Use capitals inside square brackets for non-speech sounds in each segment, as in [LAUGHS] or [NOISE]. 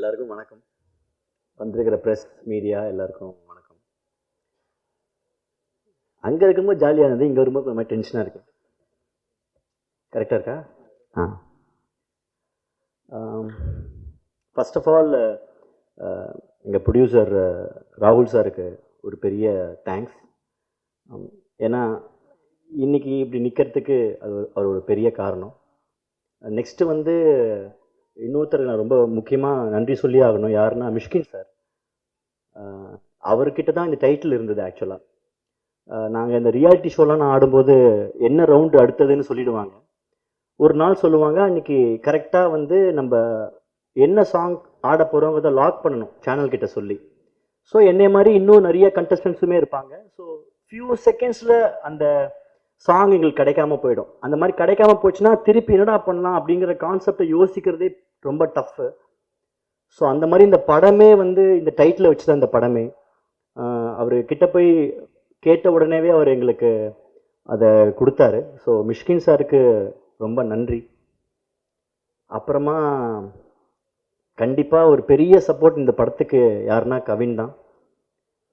எல்லாருக்கும் வணக்கம். வந்திருக்கிற ப்ரெஸ் மீடியா எல்லாருக்கும் வணக்கம். அங்கே இருக்கும்போது ஜாலியாக இருந்தது இங்கே வரும்போது கொஞ்சம் மாதிரி டென்ஷனாக இருக்கு. கரெக்டாக இருக்கா? ஆ. ஃபர்ஸ்ட் ஆஃப் ஆல் எங்கள் ப்ரொடியூசர் ராகுல் சாருக்கு ஒரு பெரிய தேங்க்ஸ் ஏன்னா இன்னைக்கு இப்படி நிற்கிறதுக்கு அது அவர் ஒரு பெரிய காரணம். நெக்ஸ்ட்டு வந்து இன்னொருத்தருக்கு நான் ரொம்ப முக்கியமாக நன்றி சொல்லி ஆகணும். யாருன்னா மிஷ்கின் சார். அவர்கிட்ட தான் இந்த டைட்டில் இருந்தது ஆக்சுவலாக நாங்கள் இந்த ரியாலிட்டி ஷோலாம் நான் ஆடும்போது என்ன ரவுண்டு அடுத்ததுன்னு சொல்லிடுவாங்க. ஒரு நாள் சொல்லுவாங்க அன்றைக்கி கரெக்டாக வந்து நம்ம என்ன சாங் ஆட போகிறோங்கிறத லாக் பண்ணணும் சேனல்கிட்ட சொல்லி. ஸோ என்னை மாதிரி இன்னும் நிறைய கண்டஸ்டன்ஸுமே இருப்பாங்க. ஸோ ஃபியூ செகண்ட்ஸில் அந்த சாங் எங்களுக்கு கிடைக்காம போயிடும். அந்த மாதிரி கிடைக்காம போச்சுன்னா திருப்பி என்னடா பண்ணலாம்? அப்படிங்கிற கான்செப்டை யோசிக்கிறதே ரொம்ப டஃப்பு ஸோ அந்த மாதிரி இந்த படமே வந்து இந்த டைட்டில் வச்சு தான் இந்த படமே. அவர் கிட்ட போய் கேட்ட உடனேவே அவர் எங்களுக்கு அதை கொடுத்தாரு. ஸோ மிஷ்கின் சாருக்கு ரொம்ப நன்றி. அப்புறமா கண்டிப்பாக ஒரு பெரிய சப்போர்ட் இந்த படத்துக்கு யாருன்னா கவின் தான்.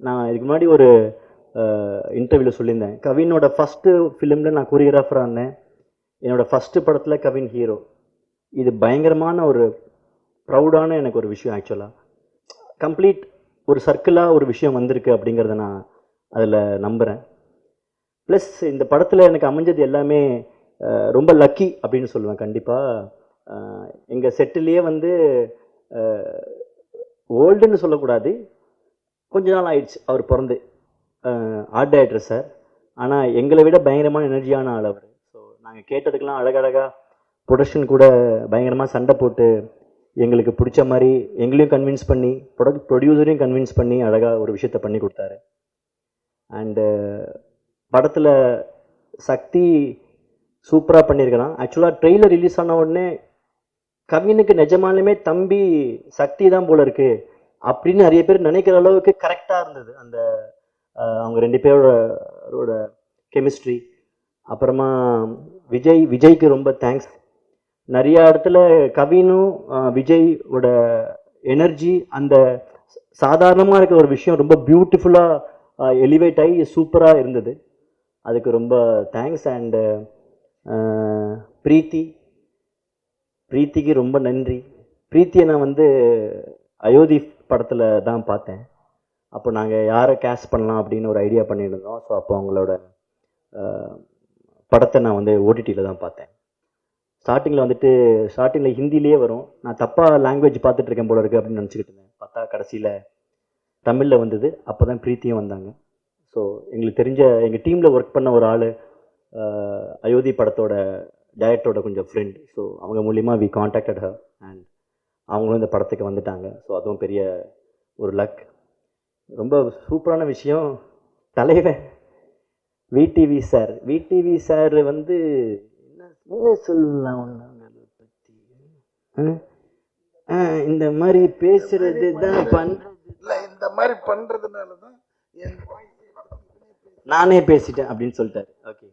நான் இதுக்கு முன்னாடி ஒரு இன்டர்வியூவில் சொல்லியிருந்தேன். கவினோட ஃபஸ்ட்டு ஃபிலிமில் நான் கொரியோகிராஃபராக இருந்தேன் என்னோட ஃபஸ்ட்டு படத்தில் கவின் ஹீரோ இது பயங்கரமான ஒரு ப்ரௌடான எனக்கு ஒரு விஷயம் ஆக்சுவலாக கம்ப்ளீட் ஒரு சர்க்கிளாக ஒரு விஷயம் வந்திருக்கு அப்படிங்கிறத நான் அதில் நம்புகிறேன் ப்ளஸ் இந்த படத்தில் எனக்கு அமைஞ்சது எல்லாமே ரொம்ப லக்கி அப்படின்னு சொல்லுவேன் கண்டிப்பாக எங்கள் செட்டிலேயே வந்து ஓல்டுன்னு சொல்லக்கூடாது. கொஞ்ச நாள் ஆயிடுச்சு அவர் பிறந்து. ஆர்ட் டைரக்டர் சார் ஆனால் எங்களை விட பயங்கரமான எனர்ஜியான ஆள் அவர். ஸோ நாங்கள் கேட்டதுக்கெல்லாம் அழகழகாக ப்ரொடக்ஷன் கூட பயங்கரமாக சண்டை போட்டு எங்களுக்கு பிடிச்ச மாதிரி எங்களையும் கன்வின்ஸ் பண்ணி ப்ரொடக்ட் ப்ரொடியூசரையும் கன்வின்ஸ் பண்ணி அழகாக ஒரு விஷயத்த பண்ணி கொடுத்தாரு. அண்டு படத்தில் சக்தி சூப்பராக பண்ணியிருக்கிறான். ஆக்சுவலாக ட்ரெய்லர் ரிலீஸ் ஆன உடனே கவினுக்கு நிஜமாலுமே தம்பி சக்தி தான் போல இருக்கு அப்படின்னு நிறைய பேர் நினைக்கிற அளவுக்கு கரெக்டாக இருந்தது. அந்த அவங்க ரெண்டு பேரோட கெமிஸ்ட்ரி அப்புறமா விஜய் விஜய்க்கு ரொம்ப தேங்க்ஸ் நிறைய இடத்துல கவினும் விஜயோட எனர்ஜி அந்த சாதாரணமாக இருக்க ஒரு விஷயம் ரொம்ப பியூட்டிஃபுல்லாக எலிவேட் ஆகி சூப்பராக இருந்தது. அதுக்கு ரொம்ப தேங்க்ஸ் அண்டு பிரீத்தி. பிரீத்திக்கு ரொம்ப நன்றி. பிரீத்தியை நான் வந்து அயோத்தி படத்தில் தான் பார்த்தேன். அப்போ நாங்கள் யாரை கேஷ் பண்ணலாம் அப்படின்னு ஒரு ஐடியா பண்ணியிருந்தோம். ஸோ அப்போ அவங்களோட படத்தை நான் வந்து ஓடிடியில் தான் பார்த்தேன். ஸ்டார்டிங்கில் வந்துட்டு ஸ்டார்டிங்கில் ஹிந்திலேயே வரும். நான் தப்பாக லாங்குவேஜ் பார்த்துட்டு இருக்கேன் போல இருக்குது அப்படின்னு நினச்சிக்கிட்டு இருந்தேன். பார்த்தா கடைசியில் தமிழில் வந்தது. அப்போ தான் பிரீத்தியும் வந்தாங்க. ஸோ எங்களுக்கு தெரிஞ்ச எங்கள் டீமில் ஒர்க் பண்ண ஒரு ஆள் அயோத்தி படத்தோட டைரக்டரோட கொஞ்சம் ஃப்ரெண்ட் ஸோ அவங்க மூலிமா வி காண்டாக்டட் ஹர் அண்ட் அவங்களும் இந்த படத்துக்கு வந்துட்டாங்க. ஸோ அதுவும் பெரிய ஒரு லக் ரொம்ப சூப்பரான விஷயம். தலைவன் விடிவி சார் விடிவி சார் வந்து சொல்லலாம் ஒன்று பற்றி இந்த மாதிரி பேசுறது தான் பண்றது இல்ல இந்த மாதிரி பண்றதுனால தான் என் நானே பேசிட்டேன் அப்படின்னு சொல்லிட்டாரு. ஓகே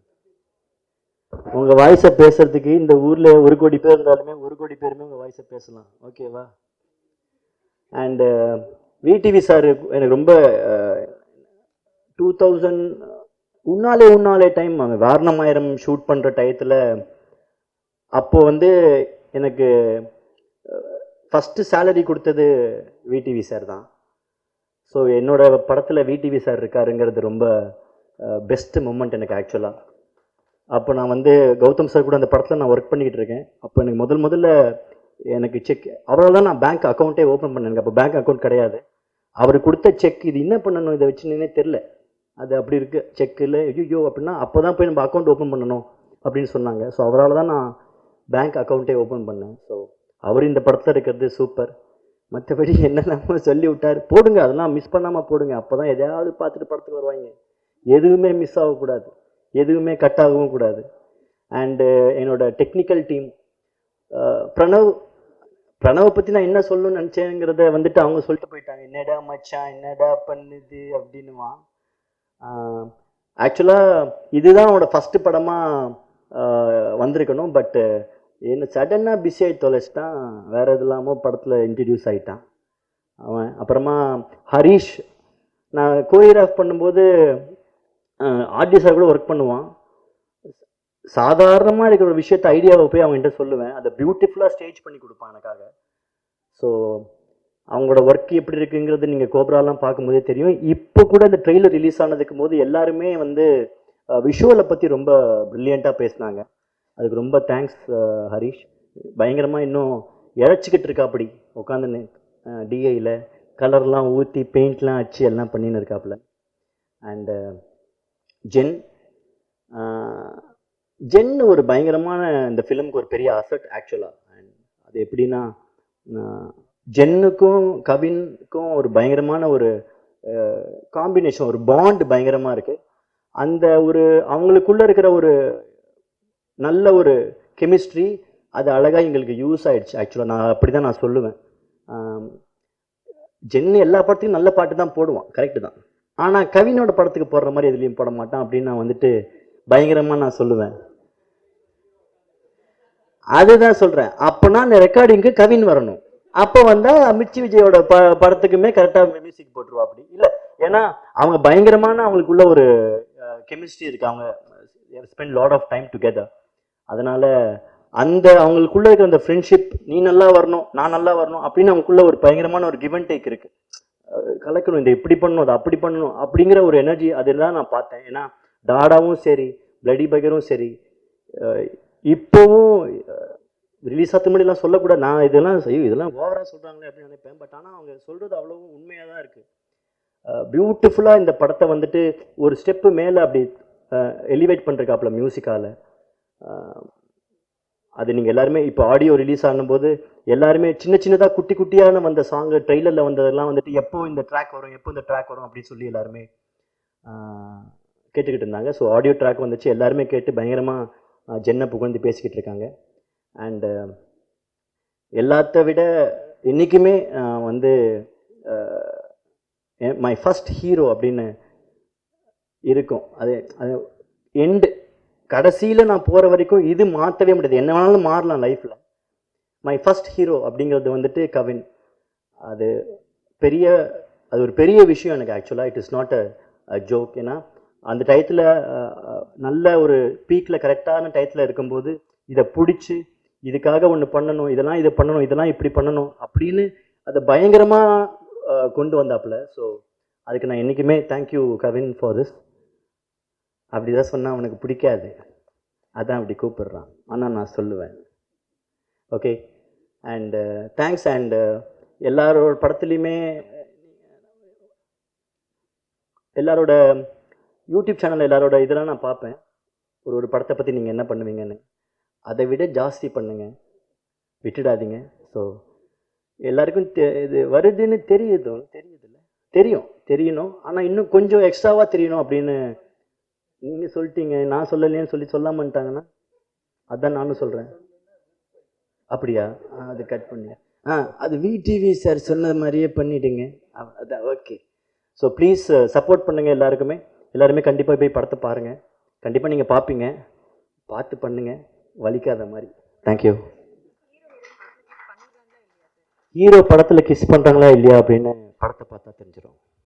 உங்க வாய்ஸை பேசுறதுக்கு இந்த ஊர்ல ஒரு கோடி பேர் இருந்தாலுமே ஒரு கோடி பேருமே உங்க வாய்ஸை பேசலாம். ஓகேவா அண்டு விடிவி சார் எனக்கு ரொம்ப டூ தௌசண்ட் உன்னாலே உன்னாலே டைம் வாரணமாயிரம் ஷூட் பண்ணுற டயத்தில் அப்போது வந்து எனக்கு ஃபஸ்ட்டு சேலரி கொடுத்தது விடிவி சார் தான். ஸோ என்னோட படத்தில் விடிவி சார் இருக்காருங்கிறது ரொம்ப பெஸ்ட்டு மூமெண்ட் எனக்கு ஆக்சுவலாக அப்போ நான் வந்து கௌதம் சார் கூட அந்த படத்தில் நான் ஒர்க் பண்ணிக்கிட்டு இருக்கேன். அப்போ எனக்கு முதல் முதல்ல எனக்கு செக் அவரால் தான் நான் பேங்க் அக்கௌண்ட்டே ஓப்பன் பண்ணேன். எனக்கு அப்போ பேங்க் அக்கௌண்ட் கிடையாது. அவர் கொடுத்த செக் இது என்ன பண்ணணும்? இதை வச்சுன்னே தெரில அது அப்படி இருக்கு. செக்கில் ஐயோ அப்படின்னா அப்போ தான் போய் நம்ம அக்கௌண்ட் ஓப்பன் பண்ணணும் அப்படின்னு சொன்னாங்க. ஸோ அவரால் தான் நான் பேங்க் அக்கௌண்ட்டே ஓப்பன் பண்ணேன். ஸோ அவர் இந்த படத்தில் இருக்கிறது சூப்பர் மற்றபடி [LAUGHS] என்னென்னமோ சொல்லி விட்டார். போடுங்க அதெல்லாம் மிஸ் பண்ணாமல் போடுங்க. அப்போ தான் எதையாவது பார்த்துட்டு படத்துக்கு வருவாங்க. எதுவுமே மிஸ் ஆகக்கூடாது. எதுவுமே கட் ஆகவும் கூடாது. அண்டு uh, என்னோட டெக்னிக்கல் டீம் uh, பிரணவ் பிரணவை பற்றி நான் என்ன சொல்லணும்னு நினச்சேங்கிறத வந்துட்டு அவங்க சொல்லிட்டு போயிட்டாங்க. என்னடா மச்சான் என்னடா பண்ணுது அப்படின்னுவான். ஆக்சுவலாக இதுதான் அவனோட ஃபஸ்ட்டு படமாக வந்திருக்கணும். பட்டு என்ன சடனாக பிஸி ஆகி தொலைச்சிட்டான் வேறு எது இல்லாமல் படத்தில் இன்ட்ரடியூஸ் ஆகிட்டான் அவன். அப்புறமா ஹரிஷ் நான் கோரியோகிராஃப் பண்ணும்போது ஆர்டிஸ்டாக கூட ஒர்க் பண்ணுவான். சாதாரணமாக இருக்கிற ஒரு விஷயத்த ஐடியாவை போய் அவங்ககிட்ட சொல்லுவேன். அதை பியூட்டிஃபுல்லாக ஸ்டேஜ் பண்ணி கொடுப்பான் எனக்காக. ஸோ அவங்களோட ஒர்க் எப்படி இருக்குங்கிறது நீங்கள் கோப்ராலாம் பார்க்கும்போதே தெரியும். இப்போ கூட இந்த ட்ரெய்லர் ரிலீஸ் ஆனதுக்கு போது எல்லாருமே வந்து விஷுவலை பற்றி ரொம்ப ப்ரில்லியண்ட்டாக பேசினாங்க. அதுக்கு ரொம்ப தேங்க்ஸ் ஹரிஷ். பயங்கரமாக இன்னும் இழைச்சிக்கிட்டு இருக்காப்படி உட்காந்துன்னு டிஐயில் கலர்லாம் ஊற்றி பெயிண்ட்லாம் அடிச்சு எல்லாம் பண்ணின்னு இருக்காப்புல. அண்டு ஜென் ஜென் ஒரு பயங்கரமான இந்த ஃபிலிமுக்கு ஒரு பெரிய அசட் ஆக்சுவலாக அண்ட் அது எப்படின்னா ஜென்னுக்கும் கவினுக்கும் ஒரு பயங்கரமான ஒரு காம்பினேஷன் ஒரு பாண்ட் பயங்கரமாக இருக்குது அந்த ஒரு அவங்களுக்குள்ளே இருக்கிற ஒரு நல்ல ஒரு கெமிஸ்ட்ரி அது அழகாக எங்களுக்கு யூஸ் ஆகிடுச்சு ஆக்சுவலாக நான் அப்படி தான் நான் சொல்லுவேன். ஜென்னு எல்லா படத்துக்கும் நல்ல பாட்டு தான் போடுவான். கரெக்டு தான். ஆனால் கவினோட படத்துக்கு போடுற மாதிரி எதுலேயும் போட மாட்டான் அப்படின்னு நான் வந்துட்டு பயங்கரமாக நான் சொல்லுவேன். அதுதான் சொல்கிறேன் அப்போனா அந்த ரெக்கார்டிங்க்கு கவின் வரணும். அப்போ வந்தால் மிர்ச்சி விஜயோட ப படத்துக்குமே கரெக்டாக மியூசிக் போட்டுருவா அப்படி இல்லை ஏன்னா அவங்க பயங்கரமான அவங்களுக்குள்ள ஒரு கெமிஸ்ட்ரி இருக்கு. அவங்க spend lot of time together அதனால் அந்த அவங்களுக்குள்ள இருக்கிற அந்த ஃப்ரெண்ட்ஷிப் நீ நல்லா வரணும் நான் நல்லா வரணும் அப்படின்னு அவங்களுக்குள்ள ஒரு பயங்கரமான ஒரு கிவ் அண்ட் டேக் இருக்குது கலக்கணும் இந்த இப்படி பண்ணணும் அதை அப்படி பண்ணணும் அப்படிங்கிற ஒரு எனர்ஜி அதெல்லாம் நான் பார்த்தேன். ஏன்னா டாடாவும் சரி பிளடி பகரும் சரி இப்போவும் ரிலீஸ் ஆத்து முன்னாடிலாம் சொல்லக்கூடாது. நான் இதெல்லாம் செய்யும் இதெல்லாம் ஓவராக சொல்கிறாங்களே அப்படின்னு நினைப்பேன். பட் ஆனால் அவங்க சொல்கிறது அவ்வளவும் உண்மையாக தான் இருக்குது பியூட்டிஃபுல்லாக இந்த படத்தை வந்துட்டு ஒரு ஸ்டெப்பு மேலே அப்படி எலிவேட் பண்ணுறக்காப்புல மியூசிக்கால் அது நீங்கள் எல்லாருமே இப்போ ஆடியோ ரிலீஸ் ஆகும்போது எல்லாருமே சின்ன சின்னதாக குட்டி குட்டியான வந்த சாங்கு ட்ரெய்லரில் வந்ததெல்லாம் வந்துட்டு எப்போ இந்த ட்ராக் வரும் எப்போ இந்த ட்ராக் வரும் அப்படின்னு சொல்லி எல்லாருமே கேட்டுக்கிட்டு இருந்தாங்க. ஸோ ஆடியோ ட்ராக் வந்துச்சு. எல்லாருமே கேட்டு பயங்கரமாக ஜென்னை புகழ்ந்து பேசிக்கிட்டு இருக்காங்க. அண்டு எல்லாத்த விட என்றைக்குமே வந்து மை ஃபஸ்ட் ஹீரோ அப்படின்னு இருக்கும். அது அது எண்டு கடைசியில் நான் போகிற வரைக்கும் இது மாற்றவே முடியாது. என்ன வேணாலும் மாறலாம் லைஃப்பில் மை ஃபஸ்ட் ஹீரோ அப்படிங்கிறது வந்துட்டு கவின். அது பெரிய அது ஒரு பெரிய விஷயம் எனக்கு ஆக்சுவலாக it is not a joke ஏன்னா அந்த டயத்தில் நல்ல ஒரு பீக்கில் கரெக்டான டயத்தில் இருக்கும்போது இதை பிடிச்சி இதுக்காக ஒன்று பண்ணணும் இதெல்லாம் இதை பண்ணணும் இதெல்லாம் இப்படி பண்ணணும் அப்படின்னு அதை பயங்கரமாக கொண்டு வந்தாப்புல. ஸோ அதுக்கு நான் என்றைக்குமே தேங்க்யூ கவின் ஃபார் திஸ் அப்படிதான் சொன்னால் அவனுக்கு பிடிக்காது. அதான் அப்படி கூப்பிடுறான். ஆனால் நான் சொல்லுவேன். ஓகே அண்டு தேங்க்ஸ் அண்டு எல்லாரோட படத்துலையுமே எல்லாரோட யூடியூப் சேனல் எல்லாரோட இதெல்லாம் நான் பார்ப்பேன். ஒரு ஒரு படத்தை பற்றி நீங்கள் என்ன பண்ணுவீங்கன்னு. அதை விட ஜாஸ்தி பண்ணுங்கள் விட்டுடாதீங்க. ஸோ எல்லாருக்கும் தெ இது வருதுன்னு தெரியுது. தெரியுதுல்ல? தெரியும். தெரியணும். ஆனால் இன்னும் கொஞ்சம் எக்ஸ்ட்ராவாக தெரியணும் அப்படின்னு நீங்கள் சொல்லிட்டீங்க நான் சொல்லலையேன்னு சொல்லி சொல்லாமட்டாங்கன்னா அதான் நானும் சொல்கிறேன் அப்படியா? ஆ, அது கட் பண்ணி ஆ அது விடிவி சார் சொன்னது மாதிரியே பண்ணிவிடுங்க அதான் ஓகே ஸோ ப்ளீஸ் சப்போர்ட் பண்ணுங்கள் எல்லாருக்குமே. எல்லாருமே கண்டிப்பாக போய் படத்தை பாருங்கள் கண்டிப்பாக நீங்கள் பார்ப்பீங்க பார்த்து பண்ணுங்கள் வலிக்காத மாதிரி. தேங்க்யூ ஹீரோ படத்தில் கிஸ் பண்ணுறாங்களா இல்லையா அப்படின்னு படத்தை பார்த்தா தெரிஞ்சிடும்